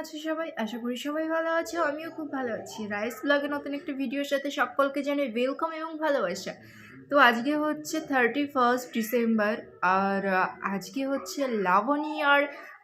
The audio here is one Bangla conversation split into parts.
আছো সবাই? আশা করি সবাই ভালো আছো, আমিও খুব ভালো আছি। রাইস ব্লগে নতুন একটা ভিডিওর সাথে সকলকে জানে ওয়েলকাম এবং ভালোবাসা। তো আজকে হচ্ছে থার্টি ফার্স্ট ডিসেম্বর আর আজকে হচ্ছে লাবণী আর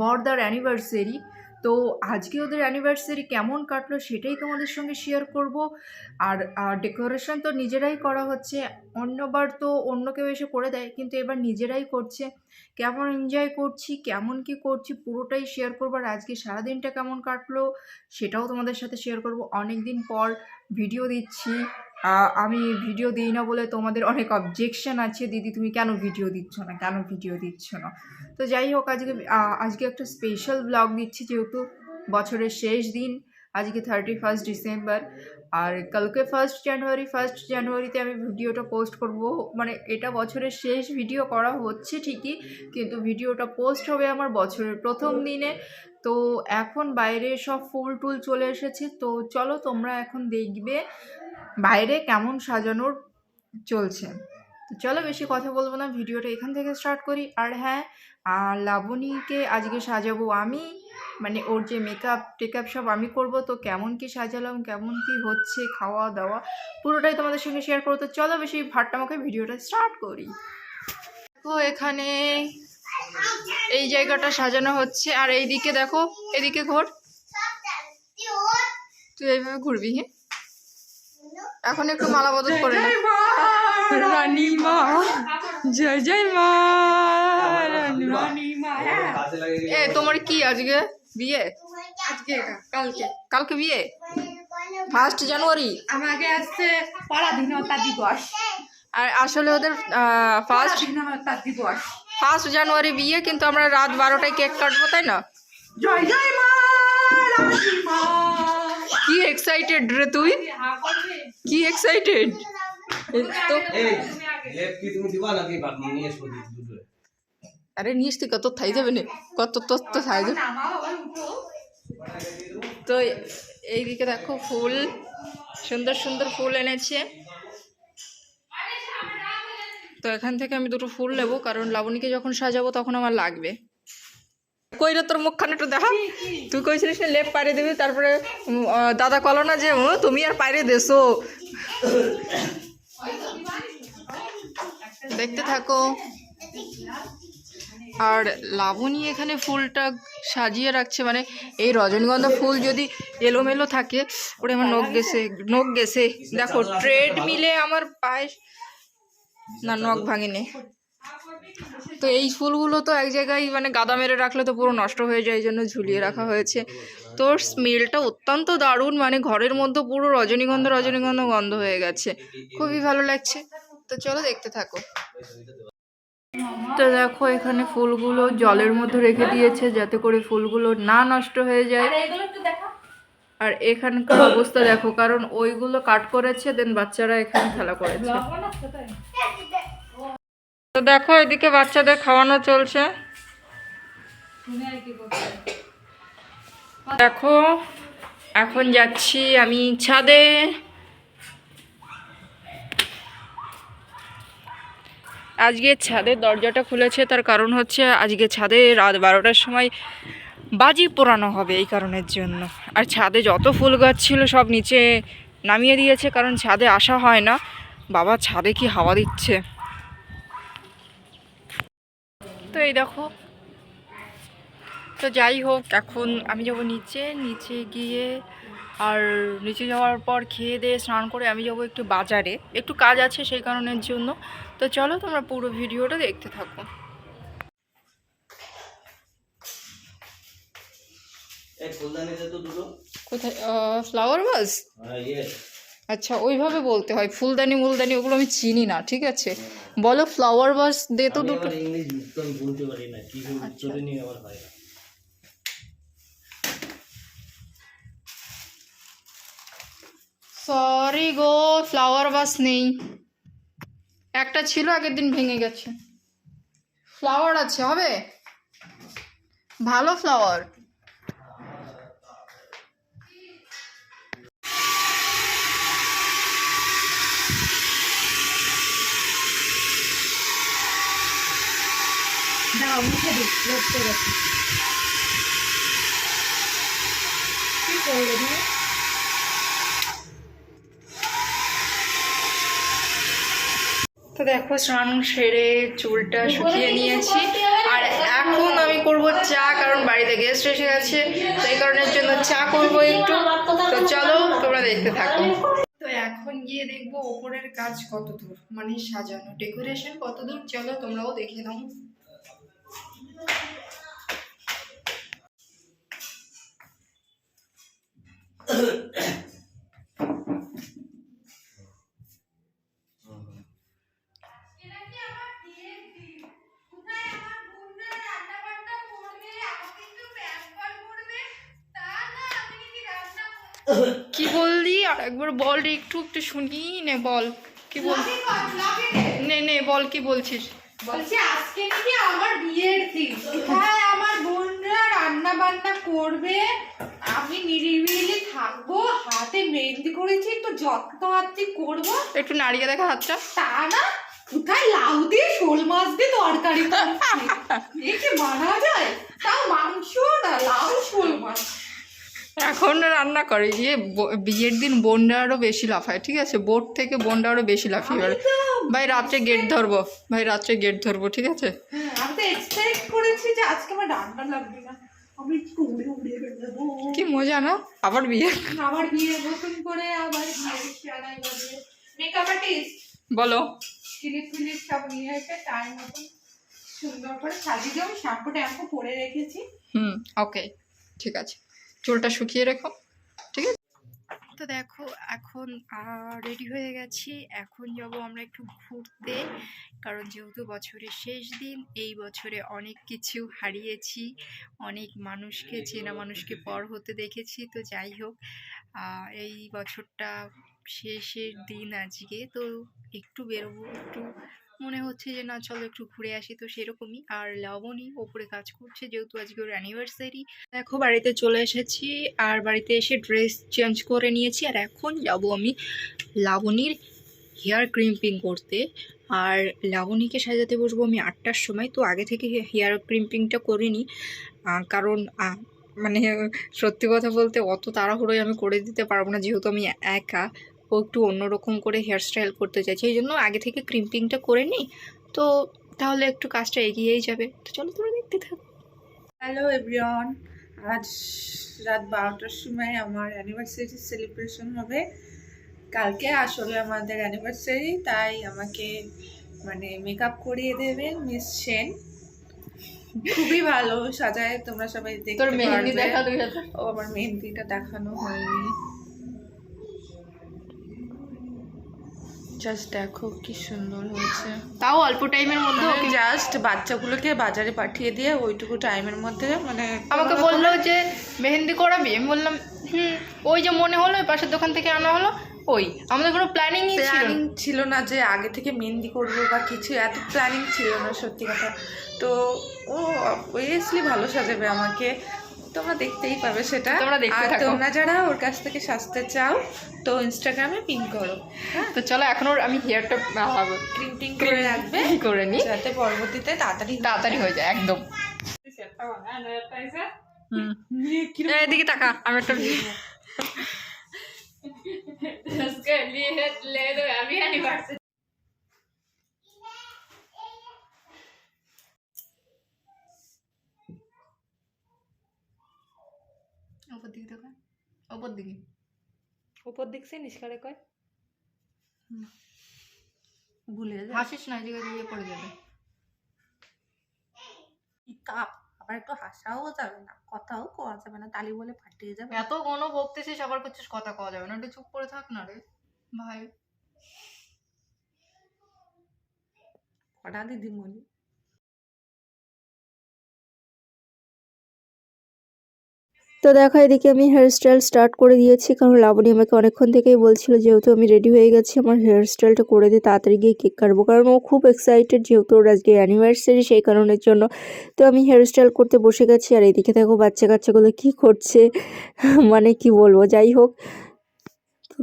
বর্দার অ্যানিভার্সারি তো আজকে ওদের অ্যানিভার্সারি কেমন কাটলো সেটাই তোমাদের সঙ্গে শেয়ার করব। আর ডেকোরেশন তো নিজেরাই করা হচ্ছে, অন্যবার তো অন্য কেউ এসে করে দেয়, কিন্তু এবার নিজেরাই করছে। কেমন এনজয় করছি, কেমন কি করছি পুরোটাই শেয়ার করব। আর আজকে সারাদিনটা কেমন কাটলো সেটাও তোমাদের সাথে শেয়ার করব। অনেক দিন পর ভিডিও দিচ্ছি। আমি ভিডিও দিই না বলে তোমাদের অনেক অবজেকশন আছে। দিদি, তুমি কেন ভিডিও দিচ্ছ না? কেন ভিডিও দিচ্ছ না? তো যাই হোক, আজকে আজকে একটা স্পেশাল ব্লগ দিচ্ছি যেহেতু বছরের শেষ দিন। আজকে থার্টি ফার্স্ট ডিসেম্বর আর কালকে ফার্স্ট জানুয়ারি ফার্স্ট জানুয়ারিতে আমি ভিডিওটা পোস্ট করব। মানে এটা বছরের শেষ ভিডিও করা হচ্ছে ঠিকই, কিন্তু ভিডিওটা পোস্ট হবে আমার বছরের প্রথম দিনে। তো এখন বাইরে সব ফুল টুল চলে এসেছে। তো চলো তোমরা এখন দেখবে বাইরে কেমন সাজানোর চলছে। তো চলো বেশি কথা বলব না, ভিডিওটা এখান থেকে স্টার্ট করি। আর হ্যাঁ লাবণীকে আজকে সাজাবো আমি। মানে ওর যে মেকআপ টেকআপ সব আমি করব। তো কেমন কি সাজালাম, কেমন কি হচ্ছে, খাওয়া দাওয়া, পুরোটাই তোমাদের সঙ্গে শেয়ার করব। তো চলো বেশি ভাট্টা মাখে ভিডিওটা স্টার্ট করি। দেখো এখানে এই জায়গাটা সাজানো হচ্ছে। আর এইদিকে দেখো, এদিকে ঘোর। তুই এইভাবে ঘুরবি হ্যাঁ? এখন একটু মালা বদল করে। রানী মা জয় জয় মা মা। এ তোমার কি আজকে বিয়ে? আজকে কালকে। কালকে বিয়ে? ফার্স্ট জানুয়ারি আমাকে আসছে পরাধীনতা দিবস। আর আসলে ওদের ফার্স্ট পরাধীনতা দিবস। ফার্স্ট জানুয়ারি বিয়ে কিন্তু আমরা রাত বারোটায় কেক কাটবো তাই না? জয় জয় মা রানী মা। কি এক্সাইটেড রে তুই? কি এক্সাইটেড নিয়ে আরে নিস তুই কত থাই যাবে না? কত তোর তো থাই যাবে? তো এইদিকে দেখো ফুল সুন্দর সুন্দর ফুল এনেছে। তো এখান থেকে আমি দুটো ফুল নেব কারণ লাবণীকে যখন সাজাবো তখন আমার লাগবে। কইরে তোর মুখখানে একটু দেখা। তুই কইছিলিস না লেপ পাড়ে দিবি তারপরে দাদা কলো না যে "ও, তুমি আর পাড়ে দেছো। দেখতে থাকো। আর লাবণী এখানে ফুলটা সাজিয়ে রাখছে মানে এই রজনীগন্ধা ফুল যদি এলোমেলো থাকে ওরে আমার নখ গেছে নখ গেছে। দেখো ট্রেড মিলে আমার পায়ে না নখ ভাঙেনি। তো এই ফুলগুলো তো এক জায়গায় মানে গাদা মেরে রাখলে তো পুরো নষ্ট হয়ে যায়, এই জন্য ঝুলিয়ে রাখা হয়েছে। তোর স্মেলটা অত্যন্ত দারুণ মানে ঘরের মধ্যে পুরো রজনীগন্ধা রজনীগন্ধা গন্ধ হয়ে গেছে। খুবই ভালো লাগছে। তো চলো দেখতে থাকো। তো দেখো, এখানে ফুলগুলো জলের মধ্যে রেখে দিয়েছে, যাতে করে ফুলগুলো না নষ্ট হয়ে যায়। আর এখানকার অবস্থা দেখো, কারণ ওইগুলো কাট করেছে দেন বাচ্চারা এখানে খেলা করেছে। তো দেখো এদিকে বাচ্চাদের খাওয়ানো চলছে। দেখো, এখন যাচ্ছি আমি ছাদে। আজকে ছাদের দরজাটা খুলেছে, তার কারণ হচ্ছে আজকে ছাদে রাত বারোটার সময় বাজি পোড়ানো হবে এই কারণের জন্য। আর ছাদে যত ফুল গাছ ছিল সব নিচে নামিয়ে দিয়েছে, কারণ ছাদে আসা হয় না। বাবা ছাদে কি হাওয়া দিচ্ছে? তো এই দেখো। তো যাই হোক এখন আমি যাব নিচে। নিচে গিয়ে আর নিচে যাওয়ার পর খেয়ে দিয়ে স্নান করে আমি যাব একটু বাজারে। একটু কাজ আছে সেই কারণের জন্য। তো চলো তোমরা পুরো ভিডিওটা দেখতে থাকো। কোথায়? ফ্লাওয়ার বাস হ্যাঁ আচ্ছা ওইভাবে বলতে হয়। ফুলদানি মুলদানি ওগুলো আমি চিনি না ঠিক আছে? বলো ফ্লাওয়ার বাস দে তো দুটো সরি গো ফ্লাওয়ার বাস নেই। একটা ছিল আগের দিন ভেঙে গেছে। ফ্লাওয়ার আছে হবে? ভালো ফ্লাওয়ার দাও মুখে দিই কি করলে তো দেখো স্নান সেরে চুলটা শুকিয়ে নিয়েছি। আর এখন আমি করব চা কারণ বাড়িতে গেস্ট এসে গেছে তো এই কারণের জন্য চা করব একটু। তো চলো তোমরা দেখতে থাকো। তো এখন গিয়ে দেখব ওপরের কাজ কতদূর মানে সাজানো। ডেকোরেশন কতদূর চলো তোমরাও দেখে নাও। কি বললি? আর একবার বল রে একটু একটু শুনি নে বল। কি বল নে নে বল কি বলছিস? বলছি আজকে নাকি আমার বিয়ের দিন। হ্যাঁ আমার বোনরা রান্না বান্না করবে? আমি নিরিবিলি থাকব হাতে মেহেন্দি করেছি একটু যত্ন হাতি করব। একটু নাড়িয়ে দেখা হাতটা। তা না কোথায় লাউ দিয়ে শোল মাছ দিয়ে তরকারি করছি? এ কি মানা যায়? তাও মাংস না লাউ শোল মাছ? এখন রান্না করে। গিয়ে ব- বিয়ের দিন বোনরা আরও বেশি লাফায় ঠিক আছে? বোট থেকে বোনরা আরও বেশি লাফিয়ে পারে ভাই রাত্রে গেট ধরবো। ভাই রাত্রে গেট ধরবো ঠিক আছে? হ্যাঁ, যে কি মজা না? আবার বিয়ে? আবার বিয়ে নতুন করে আবার মেকআপ আর্টিস্ট বলো। ক্লিপ ফিলিপ সব নিয়ে এসে টাইম মতন সুন্দর করে সাজিয়ে আমি শ্যাম্পু ট্যাম্পু করে রেখেছি। হুম ওকে ঠিক আছে। চুলটা শুকিয়ে রেখো, ঠিক আছে? তো দেখো, এখন রেডি হয়ে গেছি। এখন যাব আমরা একটু ঘুরতে, কারণ যেহেতু বছরের শেষ দিন, এই বছরে অনেক কিছু হারিয়েছি। অনেক মানুষকে, চেনা মানুষকে পর হতে দেখেছি, তো যাই হোক এই বছরটা শেষের দিন আজকে। তো একটু বেরোবো, একটু মনে হচ্ছে যে, না, চলো একটু ঘুরে আসি। তো সেরকমই। আর লাবণী ওপরে কাজ করছে, যেহেতু আজকে ওর অ্যানিভার্সারি দেখো, বাড়িতে চলে এসেছি। আর বাড়িতে এসে ড্রেস চেঞ্জ করে নিয়েছি। আর এখন যাব আমি লাবণীর হেয়ার ক্রিম্পিং করতে। আর লাবণীকে সাজাতে বসবো আমি আটটার সময়। তো আগে থেকে হেয়ার ক্রিম্পিংটা করিনি। কারণ মানে সত্যি কথা বলতে অত তাড়াহুড়োই আমি করে দিতে পারব না, যেহেতু আমি একা। ও একটু অন্যরকম করে হেয়ার স্টাইল করতে চাইছে। এই জন্য আগে থেকে ক্রিম্পিংটা করে নিই। তো তাহলে একটু কাজটা এগিয়েই যাবে। তো চলো তোমরা দেখতে থাকো। হ্যালো এভরিওয়ান আজ রাত বারোটার সময় আমার অ্যানিভার্সারি সেলিব্রেশন হবে। কালকে আসলে আমাদের অ্যানিভার্সারি তাই আমাকে মানে মেকআপ করিয়ে দেবেন মিস সেন। খুবই ভালো সাজায় তোমরা সবাই দেখতে পারবে। ও আমার মেহেন্দিটা দেখানো হয়নি। জাস্ট দেখো কি সুন্দর হয়েছে। তাও অল্প টাইমের মধ্যে ওকে জাস্ট বাচ্চাগুলোকে বাজারে পাঠিয়ে দিয়ে ওইটুকু টাইমের মধ্যে মানে আমাকে বলল যে মেহেন্দি করাবি? আমি বললাম হুম। ওই যে মনে হলো পাশের দোকান থেকে আনা হলো ওই। আমাদের কোনো প্ল্যানিংই প্ল্যানিং ছিল না যে আগে থেকে মেহেন্দি করব বা কিছু এত প্ল্যানিং ছিল না সত্যি কথা। তো ও অবভিয়াসলি ভালো সাজাবে আমাকে। তোমরা দেখতেই পাবে সেটা। তোমরা দেখতে আর থাকো। তোমরা যারা ওর কাছ থেকে সাজতে চাও তো ইনস্টাগ্রামে পিন করো তো চলো এখন ওর আমি হেয়ারটা প্রিন্টিং করে রাখবে করে নিই যাতে পরবর্তীতে তাড়াতাড়ি তাড়াতাড়ি হয়ে যায় একদম। এদিকে টাকা আমি একটা ওপর দিকে দেখা। ওপর দিকে। উপর দিক সে নিষ্কারে কয়। ভুলে যা হাসিস না এদিকে দিয়ে পড়ে যাবে। কাপ আবার একটু হাসাও যাবে না কথাও কোয়া যাবে না তালি বলে ফাটিয়ে যাবে। এত কোনো বকতেছিস আবার করছিস কথা কওয়া যাবে না। একটু চুপ করে থাক না রে। ভাই। কটা দিদিমণি? তো দেখো, এদিকে আমি হেয়ার স্টাইল স্টার্ট করে দিয়েছি, কারণ লাবণী আমাকে অনেকক্ষণ থেকেই বলছিল যেহেতু আমি রেডি হয়ে গেছি, আমার হেয়ার স্টাইলটা করে দিয়ে তাড়াতাড়ি গিয়ে কেক কাটবো। কারণ ও খুব এক্সাইটেড যেহেতু ওর আজকে অ্যানিভার্সারি সেই কারণের জন্য। তো আমি হেয়ার স্টাইল করতে বসে গেছি, আর এদিকে দেখো বাচ্চা কাচ্চাগুলো কি করছে মানে কি বলব, যাই হোক।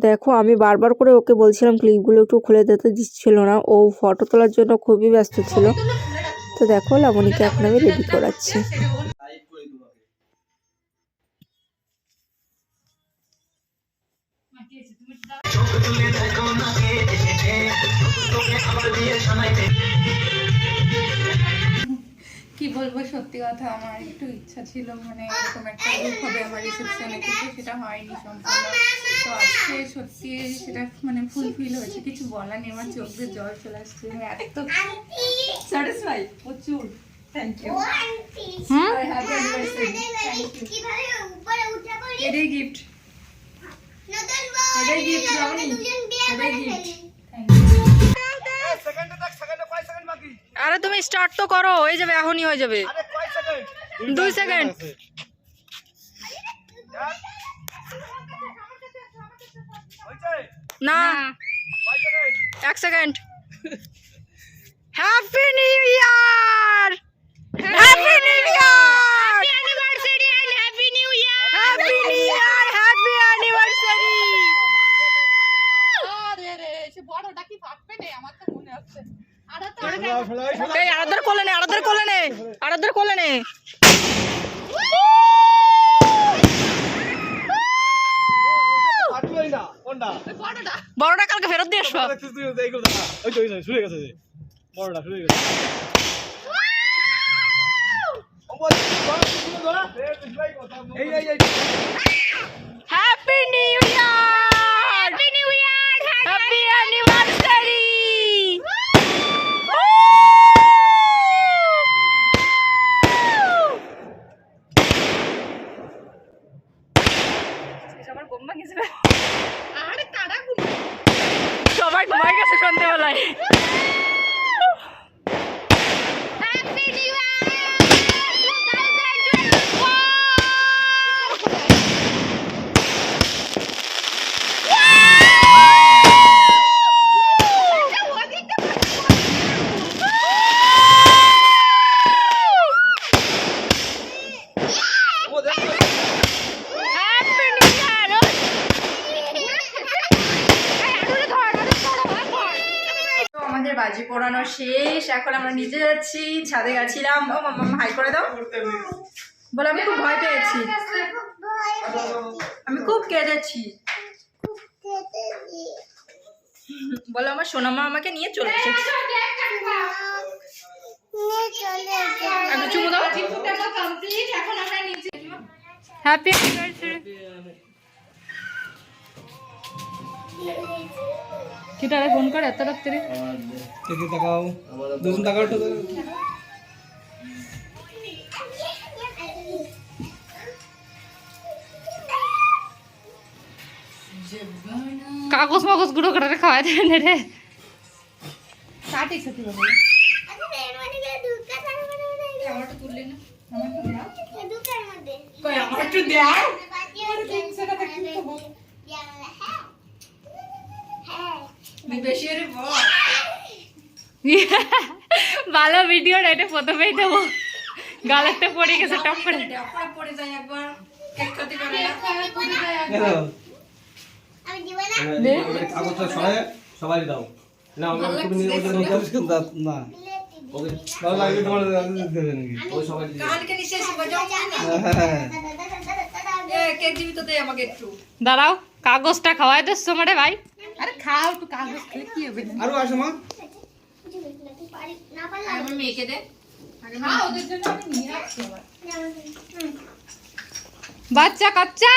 দেখো, আমি বারবার করে ওকে বলছিলাম, ক্লিপগুলো একটু খুলে দিতে দিচ্ছিল না। ও ফটো তোলার জন্য খুবই ব্যস্ত ছিল। তো দেখো, লাবণীকে এখন আমি রেডি করাচ্ছি। কি বলব সত্যি কথা আমার একটু ইচ্ছা ছিল মানে এরকম একটা গ্রুপ হবে আমার রিসেপশনে কিন্তু সেটা হয়নি সম্পূর্ণ। তো আজকে সত্যি সেটা মানে ফুলফিল হয়েছে কিছু বলার নেই আমার চোখ দিয়ে জল চলে আসছে আমি এত স্যাটিসফাই প্রচুর thank you happy anniversary thank you এটাই গিফট এটাই গিফট লাবণী এটাই গিফট আরে তুমি স্টার্ট তো করো হয়ে যাবে এখনই হয়ে যাবে। আরে কয় সেকেন্ড দুই সেকেন্ড না। এক second happy new year happy new year anniversary and happy new year happy new year happy anniversary এই আরাধার কোলে নে আরাধার কোলে নে আরাধার কোলে নে পারবই না কোনটা বড়টা কালকে ফেরত দিয়ে আসব তুই এইগুলো দেখা ওই তো ওই তো গেছে যে। বড়টা কর। এই এই এই happy new year happy new year happy anniversary সবাই ঘুমাই গেছে সন্ধ্যেবেলায় হ্যাপি নিউ ও দেখ হ্যাপি নিউ ইয়ার তো বাজি পোড়ানো শেষ। এখন আমরা নিচে যাচ্ছি ছাদে গেছিলাম। ও মামা হাই করে দাও। বলে আমি খুব ভয় পেয়েছি। আমি খুব কেঁদেছি। বলো আমার সোনামা আমাকে নিয়ে চলে এসেছে। হ্যাপি অ্যানিভার্সারি কিটারে ফোন করে এত রাত্রে। দেখি তাকাও দুজন তাকাও তো কাগজ মাগজ গুঁড়ো করে খাওয়াই দেবেন রে। কাটি সত্যি বলো আমারটা তুললি না? কই আমার একটু দাও তুই বেশি আরে বল। ভালো ভিডিও এটা প্রথমেই দেবো। গালেতে পড়ে গেছে টপ করে। পড়ে যায় একবার। এক ক্ষতি করে কাগজটা সবাই সবাই দাও। না আমরা তুমি নিয়ে ওদের নিয়ে যাও। না ওকে তাহলে আগে তোমার দেবে নাকি? ওই সবাই কালকে নিচে এসে বাজাও এ কেক দিবি তো দে আমাকে একটু। দাঁড়াও কাগজটা খাওয়াই দিচ্ছ মানে ভাই? আরে খাও একটু কাগজ খেয়ে কি হবে আরও আসো মা আর আমার মেয়েকে দে খাও ওদের জন্য আমি নিয়ে আসছি আবার বাচ্চা কাচ্চা